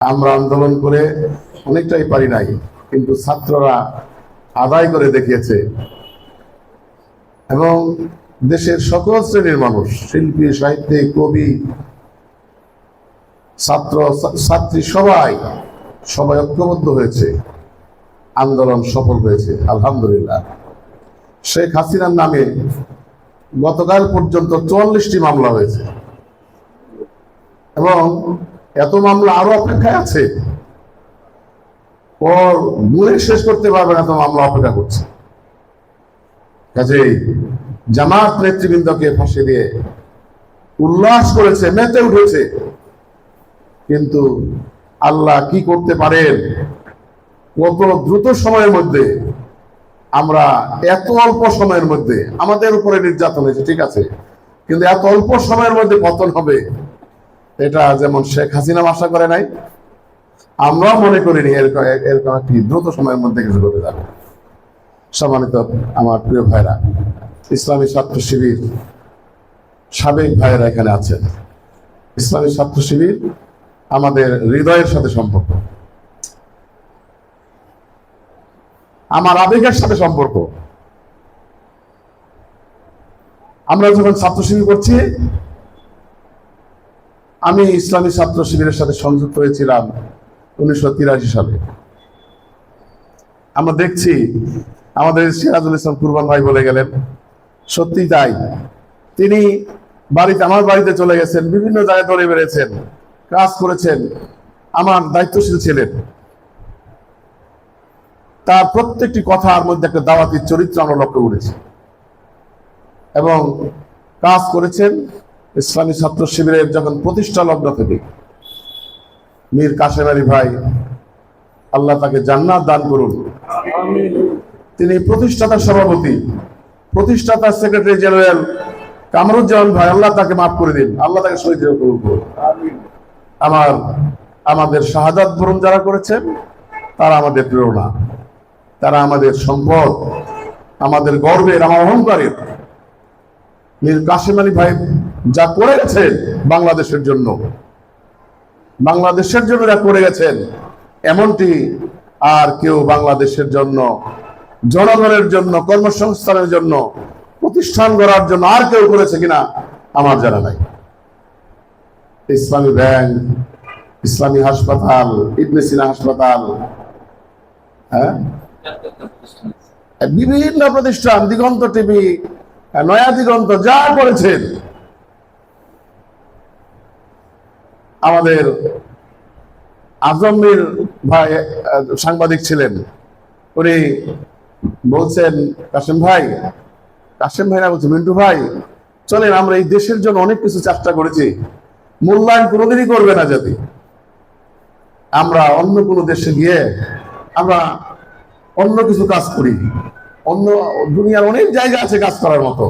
আমরা আন্দোলন করে অনেকটাই পারি নাই, কিন্তু ছাত্ররা আদায় করে দেখিয়েছে। এবং দেশের সকল শ্রেণির মানুষ, শিল্পী, সাহিত্যিক, কবি, ছাত্র, ছাত্রী সবাই সবাই ঐক্যবদ্ধ হয়েছে। আন্দোলন সফল হয়েছে, আলহামদুলিল্লাহ। শেখ হাসিনার নামে গতকাল পর্যন্ত চুয়াল্লিশটি মামলা হয়েছে। এবং এত মামলা আরও অপেক্ষায় আছে? ওর গুণে শেষ করতে পারবে না এত মামলা অপেক্ষা করছে। কাজেই জামাত নেতৃবৃন্দকে ফাঁসি দিয়ে উল্লাস করেছে, মেতে উঠেছে। কিন্তু আল্লাহ কি করতে পারেন? কত দ্রুত সময়ের মধ্যে, আমরা এত অল্প সময়ের মধ্যে, আমাদের উপরে নির্যাতন হয়েছে, ঠিক আছে? কিন্তু এত অল্প সময়ের মধ্যে পতন হবে। এটা যেমন শেখ হাসিনা আশা করে নাই, আমরাও মনে করিনি এরকম এরকম একটি দ্রুত সময়ের মধ্যে কিছু ঘটে যাবে। সম্মানিত আমার প্রিয় ভাইরা, ইসলামী ছাত্র শিবির সাবেক ভাইয়েরা এখানে আছেন। ইসলামী ছাত্র শিবির আমাদের হৃদয়ের সাথে সম্পর্ক। আমার আবেগের সাথে সম্পর্ক। আমরা যখন ছাত্র শিবির করছি আমি ইসলামী ছাত্র শিবিরের সাথে সংযুক্ত হয়েছিলাম উনিশশো তিরাশি সালে। আমরা দেখছি, আমাদের সিরাজুল ইসলাম কুরবান ভাই বলে গেলেন সত্যি তাই। তিনি বাড়িতে, আমার বাড়িতে চলে গেছেন, বিভিন্ন জায়গায় দৌড়ে বেড়েছেন, কাজ করেছেন, আমার দায়িত্বশীল ছিলেন। তার প্রত্যেকটি কথার মধ্যে একটা দাওয়াতির চরিত্র আমরা লক্ষ্য করেছি। এবং কাজ করেছেন ইসলামী ছাত্র শিবিরের যখন প্রতিষ্ঠা লগ্ন থেকে মীর কাশেম আলী ভাই আল্লাহ তাকে জান্নাত দান করুন। তিনি প্রতিষ্ঠাতা সভাপতি, প্রতিষ্ঠাতা সেক্রেটারি জেনারেল কামরুজ্জামান ভাই, আল্লাহ তাকে মাফ করে দিন। আল্লাহ তাকে শহীদ করুন। আমার, আমাদের শাহাদাত বরণ যারা করেছেন, তারা আমাদের প্রেরণা। তারা আমাদের সম্পদ, আমাদের গর্বের, আমার অহংকারের। মীর কাশিম আলী ভাই যা করে গেছেন বাংলাদেশের জন্য। বাংলাদেশের জন্য যা করে গেছেন, এমনটি আর কেউ বাংলাদেশের জন্য, জনগণের জন্য, কর্মসংস্থানের জন্য, প্রতিষ্ঠান গড়ার জন্য আর কেউ করেছে কিনা আমার জানা নাই। ইসলামী ব্যাংক, ইসলামী হাসপাতাল, ইবনে সিনা হাসপাতাল হ্যাঁ? বিভিন্ন প্রতিষ্ঠান, দিগন্ত টিভি, নয়া দিগন্ত যা করেছেন আমাদের আজমির ভাই সাংবাদিক ছিলেন। উনি বলছেন, কাশেম ভাই কাশেম ভাই না বলছে, মিন্টু ভাই, চলেন আমরা এই দেশের জন্য অনেক কিছু চেষ্টা করেছি। মূল্যায়ন কোনোদিনই করবে না যদি। আমরা অন্য কোনো দেশে গিয়ে আমরা অন্য কিছু কাজ করি। অন্য দুনিয়ার অনেক জায়গা আছে কাজ করার মতো।